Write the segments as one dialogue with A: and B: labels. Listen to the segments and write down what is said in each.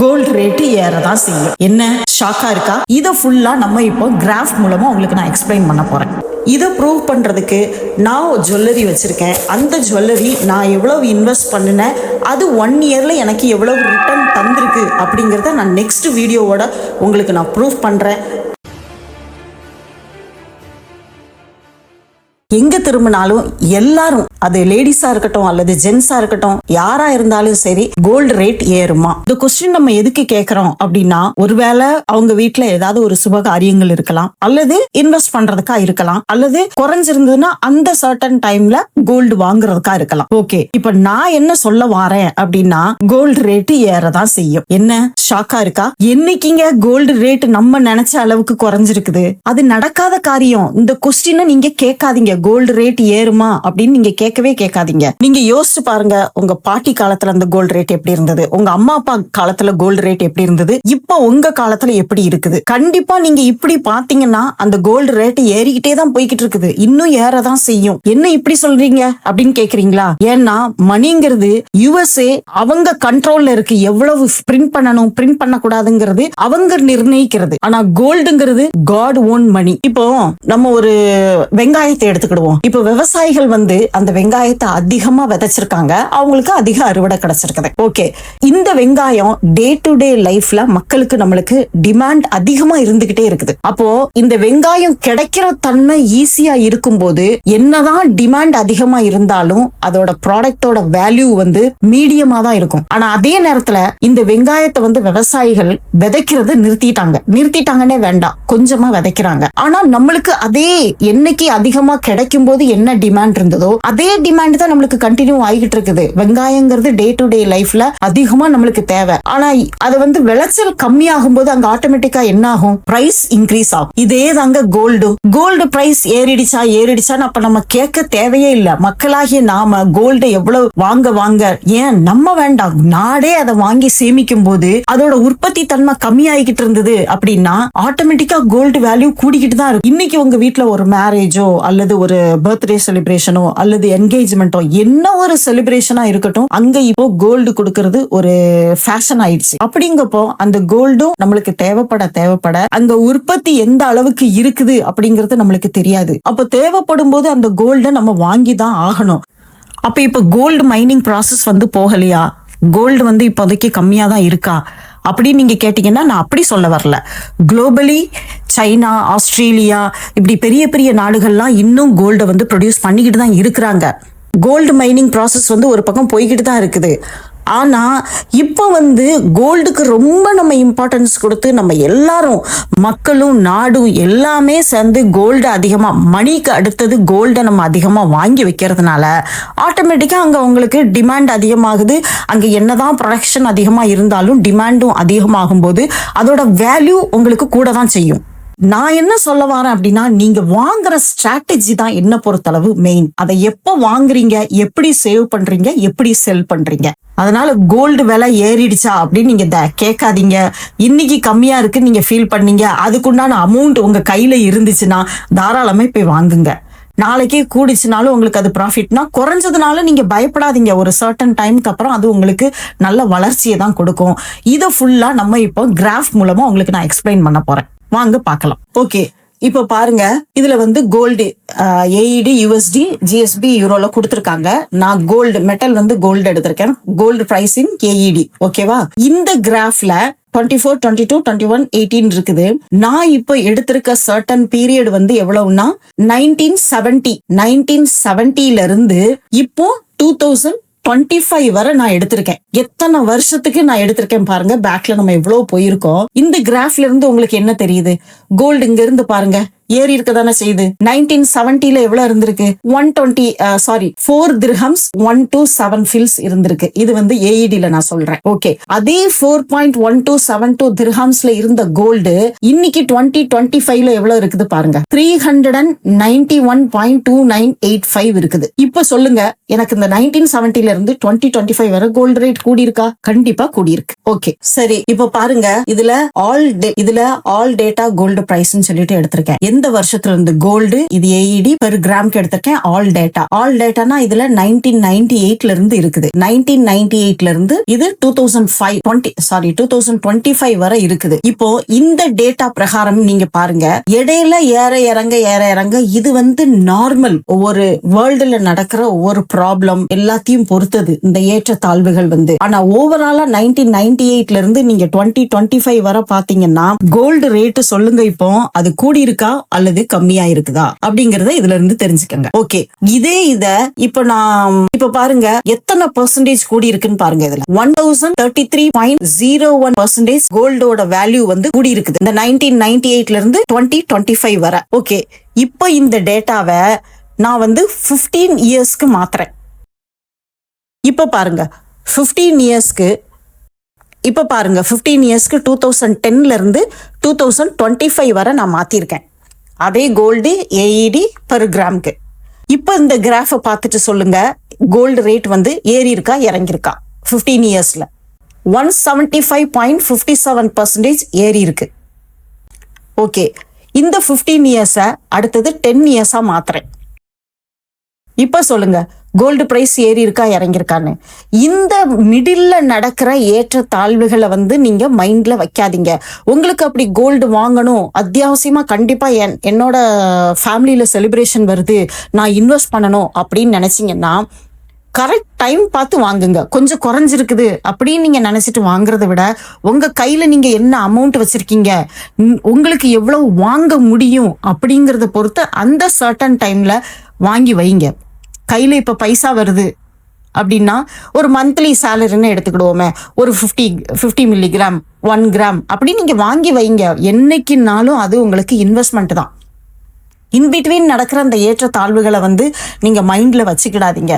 A: Gold rate ஏறதான் செய்யும். என்ன? ஷாக்கா இருக்கா? இதை ஃபுல்லா நம்ம இப்போ கிராஃப் மூலமா உங்களுக்கு நான் எக்ஸ்பிளைன் பண்ண போறேன். இதை ப்ரூவ் பண்ணுறதுக்கு நான் ஒரு ஜுவல்லரி வச்சுருக்கேன். அந்த ஜுவல்லரி நான் எவ்வளவு இன்வெஸ்ட் பண்ணினேன்? அது ஒன் இயரில் எனக்கு எவ்வளவு ரிட்டர்ன் தந்திருக்கு அப்படிங்கிறத நான் நெக்ஸ்ட் வீடியோவோட உங்களுக்கு நான் ப்ரூவ் பண்ணுறேன் எங்க திரும்பினாலும் எல்லாரும் அது லேடிஸா இருக்கட்டும் அல்லது ஜென்ஸா இருக்கட்டும் யாரா இருந்தாலும் சரி கோல்டு ரேட் ஏறுமா. இந்த கொஸ்டின் நம்ம எதுக்கு கேக்குறோம் அப்படின்னா ஒருவேளை அவங்க வீட்டில் ஏதாவது ஒரு சுப காரியங்கள் இருக்கலாம் அல்லது இன்வெஸ்ட் பண்றதுக்கா இருக்கலாம் அல்லது குறைஞ்சிருந்ததுன்னா அந்த சர்டன் டைம்ல கோல்டு வாங்குறதுக்கா இருக்கலாம். ஓகே இப்ப நான் என்ன சொல்ல வாரேன் அப்படின்னா கோல்டு ரேட்டு ஏறதான் செய்யும். என்ன? ஷாக்கா இருக்கா? என்னைக்குங்க கோல்டு ரேட் நம்ம நினைச்ச அளவுக்கு குறைஞ்சிருக்குது? அது நடக்காத காரியம். இந்த கொஸ்டினை நீங்க கேட்காதீங்க. கோல்டு ரேட் ஏறுமா அப்படின்னு நீங்க கேட்கவே கேட்காதீங்க. நீங்க யோசிச்சு பாருங்க உங்க பாட்டி காலத்துல அந்த கோல்டு ரேட் எப்படி இருந்தது? உங்க அம்மா அப்பா காலத்துல கோல்டு ரேட் எப்படி இருந்தது? இப்போ உங்க காலத்துல எப்படி இருக்குது? கண்டிப்பா நீங்க இப்படி பாத்தீங்கன்னா அந்த கோல்டு ரேட் ஏறிக்கிட்டே தான் போய்கிட்டு இருக்குது. இன்னும் ஏறதான் செய்யும். என்ன இப்படி சொல்றீங்க? அப்படின்னு கேக்குறீங்களா? ஏன்னா மணிங்கிறது யுஎஸ்ஏ அவங்க கண்ட்ரோல்ல இருக்கு. எவ்வளவு பிரிண்ட் பண்ணணும் பிரிண்ட் பண்ணக்கூடாதுங்கிறது அவங்க நிர்ணயிக்கிறது. ஆனா கோல்டுங்கிறது காட் ஓன் மணி இப்போ நம்ம ஒரு வெங்காயத்தை எடுத்து எடுத்துக்கிடுவோம். இப்போ விவசாயிகள் வந்து அந்த வெங்காயத்தை அதிகமா விதைச்சிருக்காங்க. அவங்களுக்கு அதிக அறுவடை கிடைச்சிருக்குது. ஓகே. இந்த வெங்காயம் டே டு டே லைஃப்ல மக்களுக்கு நம்மளுக்கு டிமாண்ட் அதிகமா இருந்துகிட்டே இருக்குது. அப்போ இந்த வெங்காயம் கிடைக்கிற தன்மை ஈஸியா இருக்கும்போது என்னதான் டிமாண்ட் அதிகமா இருந்தாலும் அதோட ப்ராடக்டோட வேல்யூ வந்து மீடியமா தான் இருக்கும். ஆனா அதே நேரத்துல இந்த வெங்காயத்தை வந்து விவசாயிகள் விதைக்கிறது நிறுத்திட்டாங்க. நிறுத்திட்டாங்கன்னே வேண்டாம். கொஞ்சமா விதைக்கிறாங்க. ஆனா நம்மளுக்கு அதே என்னைக்கு அதிகமா கிடைக்கும் போது என்ன டிமாண்ட் இருந்ததோ அதே டிமாண்ட் தான் நம்மளுக்கு கண்டினியூ ஆகிட்டு இருக்குது. வெங்காயங்கிறது டே டு டே லைஃப்ல அதிகமா நம்மளுக்கு தேவை. ஆனா அது வந்து விளைச்சல் கம்மியாகும் போது அங்க ஆட்டோமேட்டிக்கா என்ன ஆகும்? பிரைஸ் இன்க்ரீஸ் ஆகும். இதே தாங்க கோல்டு கோல்டு பிரைஸ் ஏறிடுச்சா ஏறிடுச்சான்னு அப்ப நம்ம கேட்க தேவையே இல்ல. மக்களாகிய நாம கோல்டு எவ்வளவு வாங்க வாங்க ஏன் நம்ம வேண்டாம். நாடே அதை வாங்கி சேமிக்கும் போது அதோட உற்பத்தி தன்மை கம்மியாகிக்கிட்டு இருந்தது அப்படின்னா ஆட்டோமேட்டிக்கா கோல்டு வேல்யூ கூடிக்கிட்டு தான் இருக்கு இன்னைக்கு உங்க வீட்டுல ஒரு மேரேஜோ அல்லது ஒரு பர்த்டே செலிப்ரேஷனோ அல்லது என்கேஜ்மெண்ட்டோ என்ன ஒரு செலிப்ரேஷனா இருக்கட்டும் அங்க இப்போ கோல்டு கொடுக்கறது ஒரு ஃபேஷன் ஆயிடுச்சு. அப்படிங்கப்போ அந்த கோல்டும் நம்மளுக்கு தேவைப்பட தேவைப்பட அங்க உற்பத்தி எந்த அளவுக்கு இருக்குது அப்படிங்கறது நம்மளுக்கு தெரியாது. அப்ப தேவைப்படும் போது அந்த கோல்டை நம்ம வாங்கி தான் ஆகணும். அப்ப இப்ப கோல்டு மைனிங் ப்ராசஸ் வந்து போகலையா? கோல்டு வந்து இப்போதைக்கு கம்மியாக தான் இருக்கா? அப்படின்னு நீங்க கேட்டீங்கன்னா நான் அப்படி சொல்ல வரல. குளோபலி சைனா ஆஸ்திரேலியா இப்படி பெரிய பெரிய நாடுகள்லாம் இன்னும் கோல்டை வந்து ப்ரொடியூஸ் பண்ணிக்கிட்டு தான் இருக்கிறாங்க. கோல்டு மைனிங் ப்ராசஸ் வந்து ஒரு பக்கம் போய்கிட்டு தான் இருக்குது. ஆனால் இப்போ வந்து கோல்டுக்கு ரொம்ப நம்ம இம்பார்ட்டன்ஸ் கொடுத்து நம்ம எல்லாரும் மக்களும் நாடும் எல்லாமே சேர்ந்து கோல்டு அதிகமாக மணிக்கு அடுத்தது கோல்டை நம்ம அதிகமாக வாங்கி வைக்கிறதுனால ஆட்டோமேட்டிக்காக அங்கே உங்களுக்கு டிமாண்ட் அதிகமாகுது. அங்க என்னதான் ப்ரொடக்ஷன் அதிகமாக இருந்தாலும் டிமாண்டும் அதிகமாகும் போது அதோட வேல்யூ உங்களுக்கு கூட தான் செய்யும். நான் என்ன சொல்ல வரேன் அப்படின்னா நீங்க வாங்குற ஸ்ட்ராட்டஜி தான் என்ன பொறுத்தளவு மெயின் அதை எப்ப வாங்குறீங்க எப்படி சேவ் பண்றீங்க எப்படி செல் பண்றீங்க. அதனால கோல்டு விலை ஏறிடுச்சா அப்படின்னு நீங்க த- கேட்காதீங்க. இன்னைக்கு கம்மியா இருக்கு நீங்க ஃபீல் பண்ணீங்க. அதுக்குண்டான அமௌண்ட் உங்க கையில இருந்துச்சுன்னா தாராளமே போய் வாங்குங்க. நாளைக்கே கூடிச்சுனாலும் உங்களுக்கு அது ப்ராஃபிட்னா குறைஞ்சதுனால நீங்க பயப்படாதீங்க. ஒரு சர்டன் டைம்க்கு அப்புறம் அது உங்களுக்கு நல்ல வளர்ச்சியை தான் கொடுக்கும். இதை ஃபுல்லா நம்ம இப்போ கிராஃப் மூலமா உங்களுக்கு நான் எக்ஸ்பிளைன் பண்ண போறேன். வாங்க பார்க்கலாம். ஓகே இப்போ பாருங்க இதுல வந்து கோல்டு ஏஇடி யூஎஸ்டி ஜிஎஸ்பி யூரோல கொடுத்துருக்காங்க. நான் கோல்டு மெட்டல் வந்து கோல்டு எடுத்திருக்கேன். கோல்டு பிரைஸ் இன் ஏஇடி ஓகேவா இந்த கிராஃப்ல twenty four twenty two twenty one eighteen இருக்குது. நான் இப்போ எடுத்திருக்க சர்டன் பீரியட் வந்து எவ்வளவுனா நைன்டீன் செவன்டி நைன்டீன் செவன்டில இருந்து இப்போ டூ தௌசண்ட் டுவெண்ட்டி ஃபைவ் வரை நான் எடுத்திருக்கேன். எத்தனை வருஷத்துக்கு நான் எடுத்திருக்கேன் பாருங்க பேக்ல நம்ம எவ்வளவு போயிருக்கோம். இந்த கிராஃப்ல இருந்து உங்களுக்கு என்ன தெரியுது? கோல்டு இங்க இருந்து பாருங்க. ஏறி இருக்க தானே செய்யுது? நைன்டீன் செவன்டில எவ்வளவு இருந்திருக்கு? One twenty sorry four dirhams one two seven fils இருந்திருக்கு. இது வந்து ஏஇடில நான் சொல்றேன். ஓகே அதே four point one two seven two திர்ஹம்ஸ்ல இருந்த கோல்டு இன்னைக்கு டுவெண்ட்டி டுவெண்ட்டி ஃபைவ்ல எவ்வளவு இருக்குது பாருங்க. Three hundred and ninety one point two nine eight five இருக்குது. இப்ப சொல்லுங்க எனக்கு இந்த நைன்டீன் செவன்டில இருந்து டுவெண்ட்டி டுவெண்ட்டி ஃபைவ் வரை கோல்டு ரேட் கூடியிருக்கா? கண்டிப்பா கூடி இருக்கு ஓகே சரி இப்ப பாருங்க இதுல ஆல் இதுல ஆல் டேட்டா கோல்டு பிரைஸ் சொல்லிட்டு எடுத்திருக்கேன். எந்த வருஷத்துல இருந்து கோல்டு இது ஏஇடி பெர் கிராம்க்கு எடுத்திருக்கேன் ஆல் டேட்டா ஆல் டேட்டானா இதுல நைன்டீன் நைன்டி எயிட்ல இருந்து இருக்குது. நைன்டீன் நைன்டி எயிட்ல இருந்து இது two thousand five twenty sorry two thousand twenty five வரை இருக்குது. இப்போ இந்த டேட்டா பிரகாரம் நீங்க பாருங்க. இடையில ஏற இறங்க ஏற இறங்க இது வந்து நார்மல் ஒவ்வொரு வேர்ல்டுல நடக்கிற ஒவ்வொரு ப்ராப்ளம் எல்லாத்தையும் பொறுத்தது இந்த ஏற்ற தாழ்வுகள் வந்து. ஆனா ஓவராலா நைன்டீன் நைன்டி எயிட்ல இருந்து நீங்க டுவெண்ட்டி டுவெண்ட்டி ஃபைவ் வரை பாத்தீங்கன்னா கோல்டு ரேட்டு சொல்லுங்க இப்போ அது கூடி இருக்கா அல்லது கம்மியா இருக்குதா? அப்படிங்கறத இதுல இருந்து தெரிஞ்சுக்கங்க. ஓகே இதே இத இப்ப நான் இப்ப பாருங்க எத்தனை பெர்சன்டேஜ் கூடி இருக்குன்னு பாருங்க இதுல. One thousand thirty three point zero one percentage கோல்டோட value வந்து கூடி இருக்குது இந்த நைன்டீன் நைன்டி எயிட்ல இருந்து டுவெண்ட்டி டுவெண்ட்டி ஃபைவ் வர. ஓகே இப்போ இந்த டேட்டாவை நான் வந்து 15 இயர்ஸ்க்கு மாத்துறேன். இப்போ பாருங்க 15 இயர்ஸ்க்கு இப்போ பாருங்க 15 இயர்ஸ்க்கு டூ தௌசண்ட் டென்ல இருந்து டூ தௌசண்ட் டுவெண்ட்டி ஃபைவ் வரை நான் மாத்திருக்கேன். அதே கோல்டு ஏஇடி பர் கிராம்க்கு இப்போ இந்த கிராஃபை பார்த்துட்டு சொல்லுங்க. கோல்டு ரேட் வந்து ஏறி இருக்கா இறங்கியிருக்கா? ஃபிஃப்டீன் இயர்ஸில் one seventy five point fifty seven percentage ஏறி இருக்கு ஓகே இந்த 15 இயர்ஸை அடுத்தது டென் இயர்ஸாக மாத்துறேன். இப்ப சொல்லுங்க கோல்டு பிரைஸ் ஏறி இருக்கா இறங்கியிருக்கான்னு. இந்த மிடில்ல நடக்கிற ஏற்ற தாழ்வுகளை வந்து நீங்க மைண்ட்ல வைக்காதீங்க. உங்களுக்கு அப்படி கோல்டு வாங்கணும் அத்தியாவசியமா கண்டிப்பா என் என்னோட ஃபேமிலியில செலிப்ரேஷன் வருது நான் இன்வெஸ்ட் பண்ணணும் அப்படின்னு நினைச்சீங்கன்னா கரெக்ட் டைம் பார்த்து வாங்குங்க. கொஞ்சம் குறைஞ்சிருக்குது அப்படின்னு நீங்க நினைச்சிட்டு வாங்குறதை விட உங்க கையில நீங்க என்ன அமௌண்ட் வச்சிருக்கீங்க உங்களுக்கு எவ்வளவு வாங்க முடியும் அப்படிங்கறத பொறுத்து அந்த சர்டன் டைம்ல வாங்கி வைங்க. கையில் இப்போ பைசா வருது அப்படின்னா ஒரு மந்த்லி சேலரின்னு எடுத்துக்கிடுவோமே. ஒரு fifty fifty milligram one gram அப்படி நீங்கள் வாங்கி வைங்க. என்னைக்குனாலும் அது உங்களுக்கு இன்வெஸ்ட்மெண்ட் தான். இன்பிட்வீன் நடக்கிற அந்த ஏற்ற தாழ்வுகளை வந்து நீங்கள் மைண்டில் வச்சுக்கிடாதீங்க.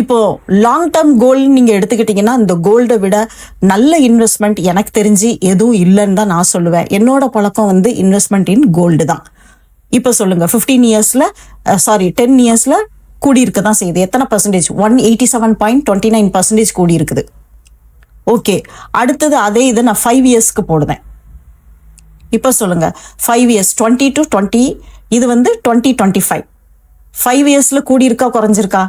A: இப்போது லாங் டேர்ம் கோல் நீங்கள் எடுத்துக்கிட்டிங்கன்னா இந்த கோல்டை விட நல்ல இன்வெஸ்ட்மெண்ட் எனக்கு தெரிஞ்சு எதுவும் இல்லைன்னு தான் நான் சொல்லுவேன். என்னோட பழக்கம் வந்து இன்வெஸ்ட்மெண்ட் இன் கோல்டு தான். இப்போ சொல்லுங்கள் ஃபிஃப்டீன் இயர்ஸில் சாரி டென் இயர்ஸில் கூடி இருக்க தான் செய்யுது. எத்தனை percentage one eighty seven point twenty nine percentage கூடியிருக்குது. Okay அடுத்தது அதே இதை நான் ஃபைவ் இயர்ஸ்க்கு போடுவேன் இப்போ சொல்லுங்க. Five years twenty two twenty இது வந்து டுவெண்ட்டி டுவெண்ட்டி ஃபைவ் ஃபைவ் இயர்ஸில் கூடி இருக்கா குறைஞ்சிருக்கா?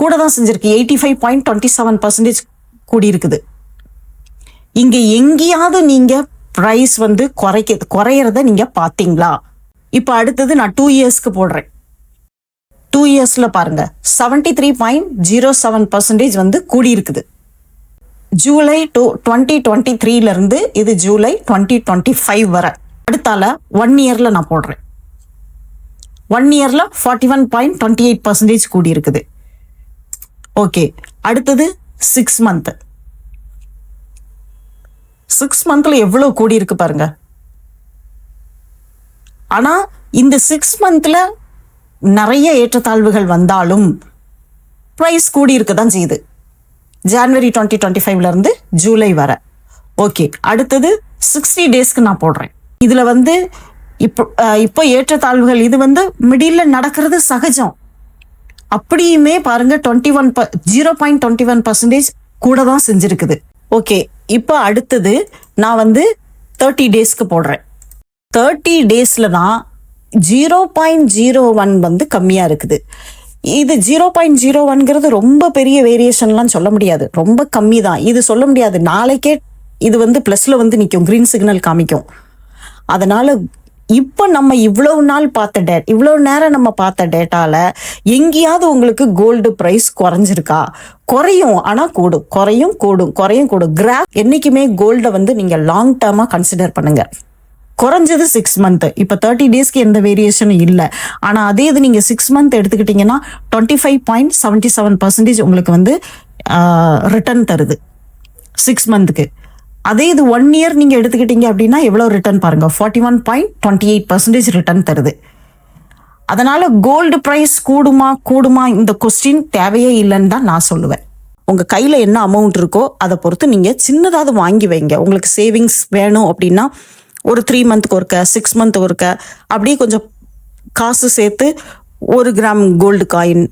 A: கூட தான் செஞ்சிருக்கு. Eighty five point twenty seven percentage கூடி இருக்குது எங்கேயாவது நீங்கள் ப்ரைஸ் வந்து குறைக்க குறையிறத நீங்கள் பார்த்தீங்களா? இப்போ அடுத்தது நான் டூ இயர்ஸ்க்கு போடுறேன். டூ இயர்ஸில் பாருங்க. Seventy three point zero seven percentage வந்து கூடி இருக்குது ஜூலை டூ டுவெண்ட்டி டுவெண்ட்டி த்ரீலேருந்து இது ஜூலை டுவெண்ட்டி டுவெண்ட்டி ஃபைவ் வர. அடுத்தால ஒன் இயரில் நான் போடுறேன். ஒன் இயரில் forty one point twenty eight percentage கூடி இருக்குது ஓகே அடுத்தது சிக்ஸ் மந்த்து சிக்ஸ் மந்தில் எவ்வளோ கூடி இருக்கு பாருங்க. ஆனால் இந்த சிக்ஸ் மந்தில் நிறைய ஏற்றத்தாழ்வுகள் வந்தாலும் ப்ரைஸ் கூடி இருக்க தான் செய்யுது ஜான்வரி டுவெண்ட்டி டுவெண்ட்டி ஃபைவ்லேருந்து ஜூலை வர. ஓகே அடுத்தது சிக்ஸ்டி டேஸ்க்கு நான் போடுறேன். இதில் வந்து இப்போ இப்போ ஏற்றத்தாழ்வுகள் இது வந்து மிடில் நடக்கிறது சகஜம். அப்படியுமே பாருங்க டுவெண்ட்டி ஒன் ப zero point twenty one percentage கூட தான் செஞ்சுருக்குது. ஓகே இப்போ அடுத்தது நான் வந்து தேர்ட்டி டேஸ்க்கு போடுறேன். தேர்ட்டி டேஸில் தான் ஜீரோ பாயிண்ட் ஜீரோ ஒன் வந்து கம்மியாக இருக்குது. இது ஜீரோ பாயிண்ட் ஜீரோ ஒன்ங்கிறது ரொம்ப பெரிய வேரியேஷன்லாம் சொல்ல முடியாது. ரொம்ப கம்மி தான் இது சொல்ல முடியாது. நாளைக்கே இது வந்து ப்ளஸில் வந்து நிற்கும் கிரீன் சிக்னல் காமிக்கும். அதனால் இப்போ நம்ம இவ்வளவு நாள் பார்த்த டேட் இவ்வளவு நேரம் நம்ம பார்த்த டேட்டால எங்கேயாவது உங்களுக்கு கோல்டு ப்ரைஸ் குறைஞ்சிருக்கா? குறையும். ஆனால் கூடும். குறையும் கூடும். குறையும் கூடும். கிராஃப் என்றைக்குமே கோல்டை வந்து நீங்கள் லாங் டேர்மாக கன்சிடர் பண்ணுங்கள் குறைஞ்சது சிக்ஸ் மந்த் இப்போ தேர்ட்டி டேஸ்க்கு எந்த வேரியேஷனும் இல்லை. ஆனால் அதே இது நீங்கள் சிக்ஸ் மந்த் எடுத்துக்கிட்டிங்கன்னா twenty five point seventy seven percentage உங்களுக்கு வந்து ரிட்டர்ன் தருது. சிக்ஸ் மந்த்துக்கு அதே இது ஒன் இயர் நீங்கள் எடுத்துக்கிட்டீங்க அப்படின்னா எவ்வளோ ரிட்டர்ன் பாருங்க. Forty one point twenty eight percentage return தருது. அதனால் கோல்டு ப்ரைஸ் கூடுமா கூடுமா இந்த கொஸ்டின் தேவையே இல்லைன்னு தான் நான் சொல்லுவேன். உங்கள் கையில் என்ன அமௌண்ட் இருக்கோ அதை பொறுத்து நீங்கள் சின்னதாவது வாங்கி வைங்க. உங்களுக்கு சேவிங்ஸ் வேணும் அப்படின்னா ஒரு த்ரீ மந்த்துக்கு ஒருக்க சிக்ஸ் மந்த் ஒருக்க அப்படியே கொஞ்சம் காசு சேர்த்து ஒரு gram gold coin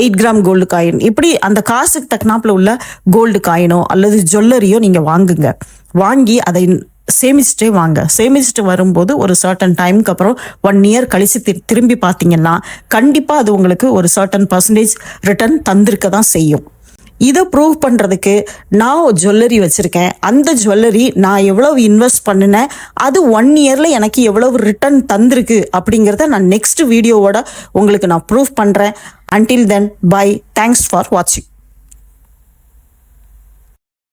A: eight gram gold coin இப்படி அந்த காசுக்கு தக்கனாப்பில் உள்ள கோல்டு காயினோ அல்லது ஜுவல்லரியோ நீங்கள் வாங்குங்க. வாங்கி அதை சேமிச்சுட்டே வாங்க. சேமிச்சுட்டு வரும்போது ஒரு சர்டன் டைம்க்கு அப்புறம் ஒன் இயர் கழிச்சு திரும்பி பார்த்தீங்கன்னா கண்டிப்பாக அது உங்களுக்கு ஒரு சர்டன் பர்சன்டேஜ் ரிட்டர்ன் தந்திருக்க தான் செய்யும். இதை ப்ரூவ் பண்ணுறதுக்கு நான் ஒரு ஜுவல்லரி வச்சுருக்கேன். அந்த ஜுவல்லரி நான் எவ்வளவு இன்வெஸ்ட் பண்ணினேன் அது ஒன் இயரில் எனக்கு எவ்வளவு ரிட்டர்ன் தந்திருக்கு அப்படிங்கிறத நான் நெக்ஸ்ட் வீடியோவோட உங்களுக்கு நான் ப்ரூவ் பண்ணுறேன் until then bye thanks for வாட்சிங்